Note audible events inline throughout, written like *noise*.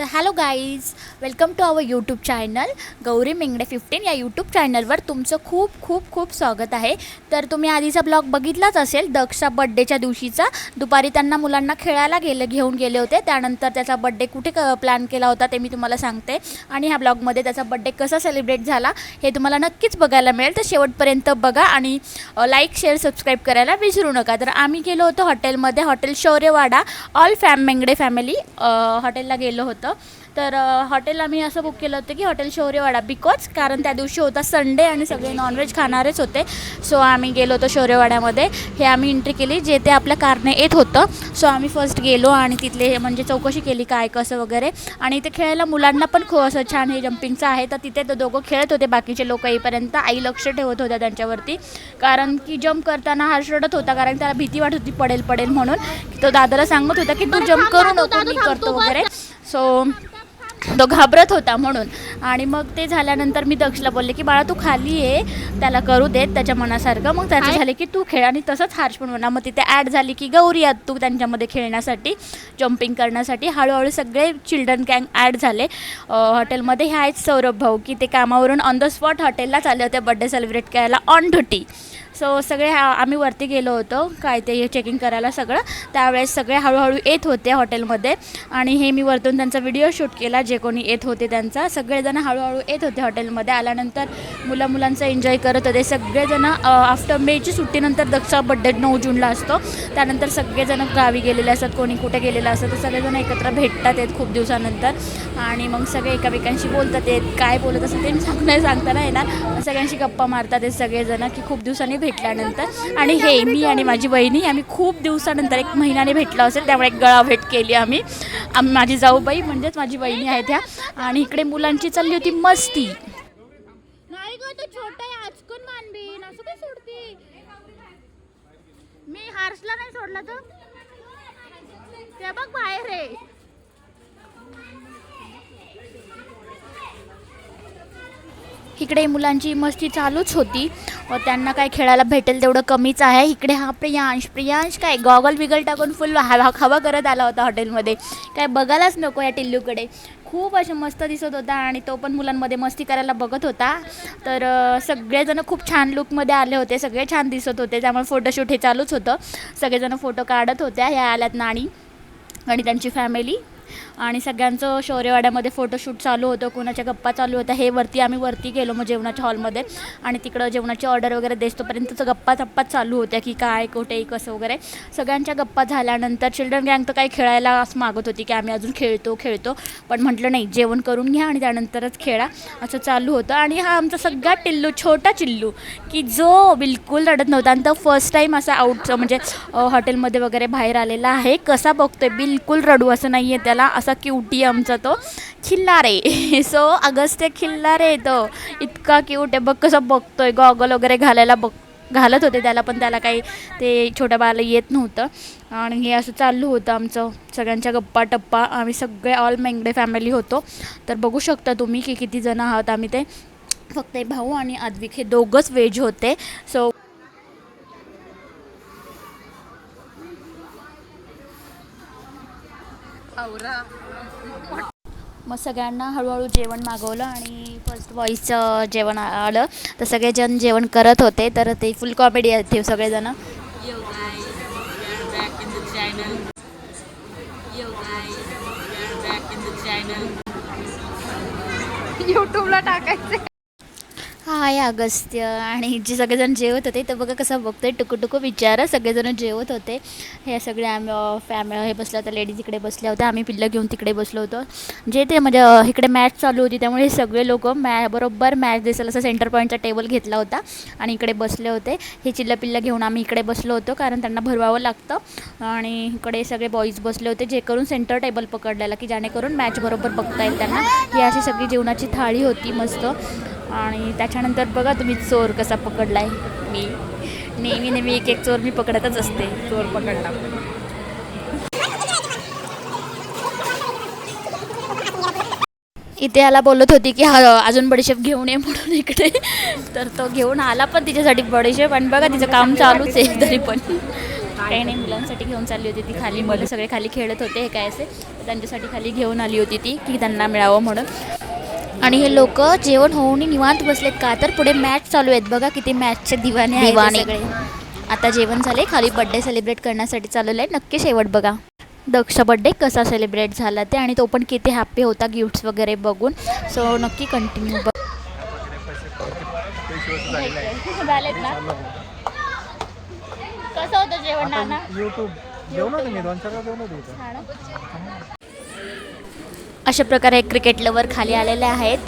तर hello guys welcome to our YouTube channel. Gauri Mengde fifteen या YouTube चॅनलवर तुमचं खूप खूप खूप स्वागत आहे. तर तुम्ही आधीचा ब्लॉग बघितलाच असेल दक्षा बड्डेच्या दिवशीचा. दुपारी त्यांना मुलांना खेळायला गेले घेऊन गेले होते. त्यानंतर त्याचा बड्डे कुठे क प्लॅन केला होता ते मी तुम्हाला सांगते. आणि ह्या ब्लॉगमध्ये त्याचा बड्डे कसा सेलिब्रेट झाला हे तुम्हाला नक्कीच बघायला मिळेल. तर शेवटपर्यंत बघा आणि लाईक शेअर सबस्क्राईब करायला विसरू नका. तर आम्ही गेलो होतो हॉटेलमध्ये hotel Shauryawada all fam Mengde family हॉटेलला गेलो होतं. तर अ, हॉटेल आम्ही असं बुक केलं होतं की हॉटेल शौर्यवाडा बिकॉज कारण त्या दिवशी होता संडे आणि सगळे नॉनव्हेज खाणारेच होते. सो आम्ही गेलो होतो शौर्यवाड्यामध्ये. हे आम्ही एंट्री केली जे ते आपल्या कारने येत होतं. सो आम्ही फर्स्ट गेलो आणि तिथले म्हणजे चौकशी केली काय कसं वगैरे. आणि इथे खेळायला मुलांना पण खूप असं छान हे जम्पिंगचं आहे. तर तिथे ते दोघं खेळत होते बाकीचे लोक येईपर्यंत. आई लक्ष ठेवत होत्या त्यांच्यावरती. कारण की जम्प करताना हा रडत होता कारण त्याला भीती वाटत होती पडेल पडेल म्हणून. तो दादाला सांगत होता की तू जम्प करू नको मी करतो वगैरे. सो तो घाबरत होता म्हणून. आणि मग ते झाल्यानंतर मी दक्षला बोलले की बाळा तू खाली ये त्याला करू देत त्याच्या मनासारखं. मग त्याचं झाले की तू खेळ. आणि तसंच हर्ष पण म्हणा मग तिथे ॲड झाली की गौरी आत तू त्यांच्यामध्ये खेळण्यासाठी जम्पिंग करण्यासाठी. हळूहळू सगळे चिल्ड्रन गँग ॲड झाले. हॉटेलमध्ये हे आहेत सौरभ भाऊ की ते कामावरून ऑन द स्पॉट हॉटेलला चालले होते बड्डे सेलिब्रेट करायला ऑन ड्युटी सो सगळे आम्ही वरती गेलो होतो काय ते चेकिंग करायला सगळं. त्यावेळेस सगळे हळूहळू येत होते हॉटेलमध्ये. आणि हे मी वरतून त्यांचा व्हिडिओ शूट केला जे कोणी येत होते त्यांचा. सगळेजण हळूहळू येत होते हॉटेलमध्ये. आल्यानंतर मुलं मुलांचं एन्जॉय करत होते. सगळेजण आफ्टर मेची सुट्टीनंतर दक्षा बड्डे नऊ जूनला असतो. त्यानंतर सगळेजण गावी गेलेले असतात. कोणी कुठे गेलेलं असतं. तर सगळेजण एकत्र भेटतात आहेत खूप दिवसानंतर. आणि मग सगळे एकामेकांशी बोलतात आहेत काय बोलत असं ते मी सांग नाही सांगता नाही येणार सगळ्यांशी गप्पा मारतात आहेत सगळेजण की खूप दिवसांनी भेटल्यानंतर. आणि हे मी आणि माझी बहिणी आम्ही खूप दिवसानंतर एक महिन्याने भेटलो असेल. त्यामुळे एक गळा भेट केली आम्ही. आम्ही माझी जाऊबाई म्हणजेच माझी बहिणी आहे. आहेत ह्या आणि इकडे मुलांची चालली होती मस्ती. नाही ग तो छोटा आहे आजकून मानबीन. असं काय सोडती? मी हार्सला नाही सोडला तर ते बघ बाहेर आहे इकडे मुलांची मस्ती चालूच होती. व त्यांना काय खेळायला भेटेल तेवढं कमीच आहे. इकडे हा प्रियांश. प्रियांश काय गॉगल बिगल टाकून फुल हवा हवा करत आला होता हॉटेलमध्ये. काय बघायलाच नको या टिल्लूकडे. खूप असं मस्त दिसत होता आणि तो पण मुलांमध्ये मस्ती करायला बघत होता. तर सगळेजणं सगळेजण खूप छान लुकमध्ये आले होते. सगळे छान दिसत होते. त्यामुळे फोटोशूट हे चालूच होतं. सगळेजण फोटो काढत होत्या. ह्या आल्यात नाणी आणि त्यांची फॅमिली आणि सगळ्यांचं शौर्यवाड्यामध्ये फोटोशूट चालू होतं कोणाच्या गप्पा चालू होत्या हे वरती आम्ही वरती गेलो मग जेवणाच्या हॉलमध्ये आणि तिकडं जेवणाची ऑर्डर वगैरे देसतोपर्यंतचं गप्पा थप्पा चालू होत्या की काय कुठे कसं वगैरे. सगळ्यांच्या गप्पा झाल्यानंतर चिल्ड्रन गँग तर काही खेळायला असं मागत होती की आम्ही अजून खेळतो खेळतो. पण म्हटलं नाही जेवण करून घ्या आणि त्यानंतरच खेळा. असं चालू होतं. आणि हा आमचा सगळा टिल्लू छोटा चिल्लू की जो बिलकुल रडत नव्हता. आणि तो फर्स्ट टाईम असा आउट म्हणजे हॉटेलमध्ये वगैरे बाहेर आलेला आहे. कसा बघतोय? बिलकुल रडू असं नाही आहे त्याला. असं क्यूटी आमचा तो. खिल्लारे *laughs* सो अगस्त्य खिल्लारे तो. इतका क्यूट आहे. बघ कसं बघतोय. गॉगल वगैरे घालायला बघ घालत होते त्याला पण त्याला काही ते छोट्या बाळाला येत नव्हतं. आणि हे असं चालू होतं आमचं. सगळ्यांच्या गप्पा टप्पा आम्ही सगळे ऑल मेंगडे फॅमिली होतो. तर बघू शकता तुम्ही की किती जण आहात आम्ही ते. फक्त भाऊ आणि आद्विक हे दोघंच वेज होते. सो मग सगळ्यांना हळूहळू जेवण मागवलं आणि फर्स्ट वॉईसचं जेवण आलं. तर सगळेजण जेवण करत होते तर ते फुल कॉमेडी आहेत ते सगळेजण. युट्यूबला टाकायचे हाय अगस्त्य. आणि जे सगळेजण जेवत होते तर बघा कसं बघतोय टुकू विचारा सगळेजण जेवत होते. हे सगळे आम्ही फॅमिली हे बसल्या होत्या लेडीज इकडे बसल्या होत्या. आम्ही पिल्लं घेऊन तिकडे बसलो होतो. जे ते म्हणजे इकडे मॅच चालू होती त्यामुळे हे सगळे लोक मॅ बरोबर मॅच दिसेल असं सेंटर पॉईंटचा टेबल घेतला होता आणि इकडे बसले होते. हे चिल्लं पिल्लं घेऊन आम्ही इकडे बसलो होतो कारण त्यांना भरवावं लागतं. आणि इकडे सगळे बॉईज बसले होते जे करून सेंटर टेबल पकडलेला की जेणेकरून मॅच बरोबर बघता येईल त्यांना. ही अशी सगळी जेवणाची थाळी होती मस्त. आणि त्याच्यानंतर बघा तुम्ही चोर कसा पकडलाय. मी. नेहमी नेहमी एक एक चोर मी पकडतच असते. चोर पकडला. इथे याला बोलत होती की हा अजून बडीशेप घेऊन ये म्हणून इकडे. तर तो घेऊन आला पण तिच्यासाठी बडीशेप आणि बघा तिचं काम चालूच आहे तरी पण. काही नाही मुलांसाठी घेऊन चालली होती ती खाली. मुलं सगळे खाली खेळत होते हे काय असे. त्यांच्यासाठी खाली घेऊन आली होती ती की त्यांना मिळावं म्हणून. आणि हे लोक जेवण होऊन निवांत बसलेत का? तर पुढे मॅच चालू आहेत. बघा किती मॅचचे दिवाने आहेत हे सगळे. आता जेवण झाले. खाली बड्डे सेलिब्रेट करण्यासाठी चालवलं आहे नक्की शेवट बघा. दक्ष बड्डे कसा सेलिब्रेट झाला ते आणि तो पण किती हॅप्पी होता गिफ्ट्स वगैरे बघून. सो नक्की कंटिन्यू बघ. झालेत ना कसं होतं जेवण नाना? युट्यूब जेवण होतं मी. दोन चार वेळा जेवण होतं. इथं अशा प्रकारे क्रिकेट लवर खाली आलेले आहेत.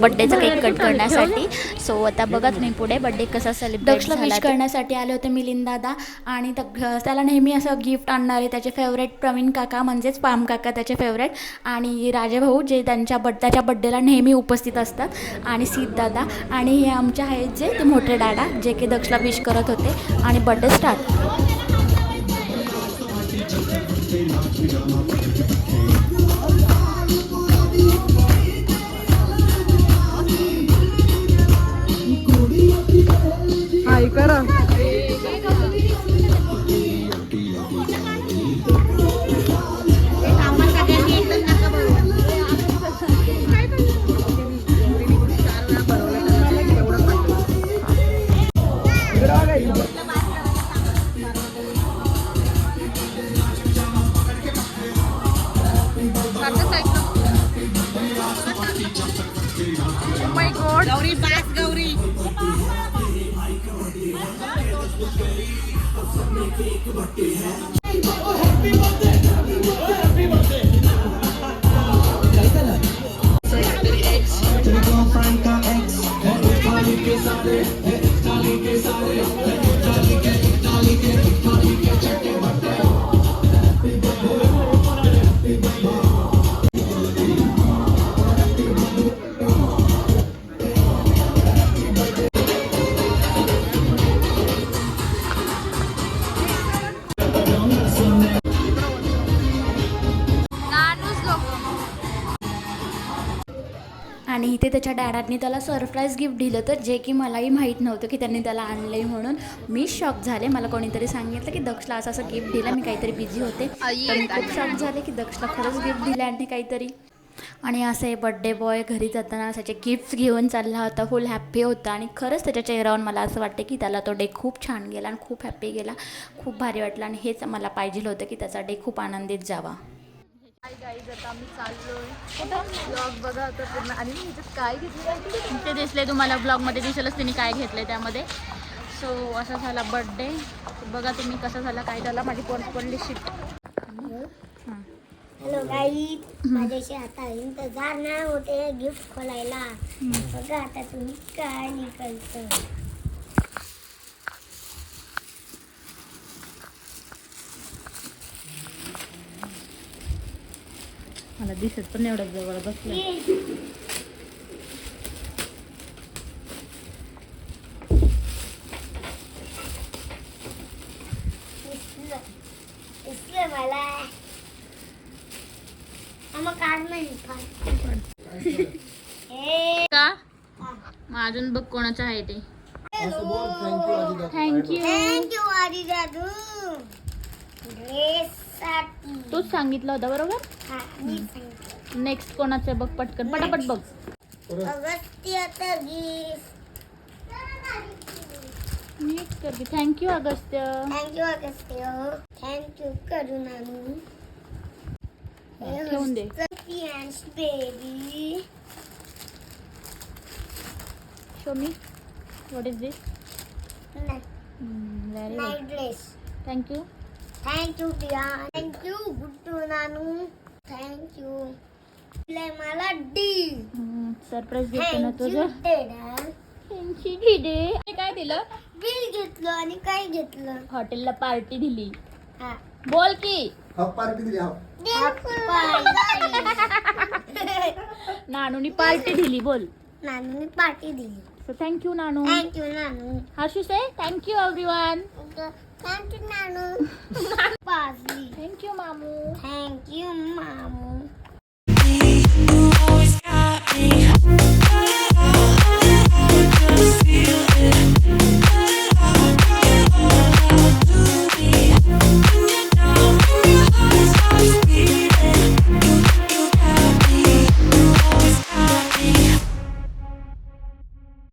बड्डेचा केक कट करण्यासाठी. सो आता बघा तुम्ही पुढे बड्डे कसा सेलिब्रेट दक्षला विश करण्यासाठी आले होते मिलिंद दादा. आणि त- त्याला नेहमी असं गिफ्ट आणणारे त्याचे फेवरेट प्रवीण काका म्हणजेच पाम काका त्याचे फेवरेट आणि राजाभाऊ जे त्यांच्या बड त्याच्या बड्डेला नेहमी उपस्थित असतात. आणि सीत दादा. आणि हे आमचे आहेत जे ते मोठे दादा जे की दक्षला विश करत होते. आणि बड्डे स्टार्ट Take a आणि इथे त्याच्या डॅडांनी त्याला सरप्राईज गिफ्ट दिलं तर जे की मलाही माहीत नव्हतं की त्यांनी त्याला आणलं आहे म्हणून. मी शॉक झाले. मला कोणीतरी सांगितलं की दक्षला असं असं गिफ्ट दिलं. मी काहीतरी बिझी होते. तर मी खूप शॉक झाले की दक्षला खरंच गिफ्ट दिलं आणि काहीतरी. आणि असे बड्डे बॉय घरी जाताना त्याचे गिफ्ट्स घेऊन चालला होता. फुल हॅप्पी होता. आणि खरंच त्याच्या चेहऱ्यावर मला असं वाटतं की त्याला तो डे खूप छान गेला आणि खूप हॅप्पी गेला. खूप भारी वाटलं. आणि हेच मला पाहिजे होतं की त्याचा डे खूप आनंदित जावा. ते दिसले तुम्हाला ब्लॉगमध्ये दिसेलच त्यांनी काय घेतलंय त्यामध्ये. सो असा झाला बड्डे बघा तुम्ही कसा झाला काय झाला. माझी पर्स पडली शिट हॅलो गाई माझ्याशी आता इंतजार नाही होते गिफ्ट खोलायला. बघा आता तुम्ही काय निकलत मला दिसत पण एवढं जवळ बसलं. का? मग अजून बघ कोणाचं आहे ते. थँक्यू थँक्यू आजी दादू. तूच सांगितलं होतं बरोबर? हा मी सांगते नेक्स्ट कोणाचं आहे बघ पटकन. पटापट बघ. अगस्त्याचं गिफ्ट नेक्स्ट करते thank you Agastya. Thank you Agastya. Thank you करुणानू. ठेवून दे. Baby show me what is this night very dress thank you thank you Diya thank you Guddu Nanu thank you मला डी सरप्राईज देते ना तुझं. काय दिलं? Bill घेतलं आणि काय घेतलं? हॉटेलला पार्टी दिली. हा. बोल की. पार्टी दिली हा. *laughs* नानूनी पार्टी दिली बोल. नानूने पार्टी दिली. So thank you, Nanu. Thank you, Nanu. How should say? Thank you, everyone. Thank you, Nanu. *laughs* thank you, Mamu. Thank you, Mamu.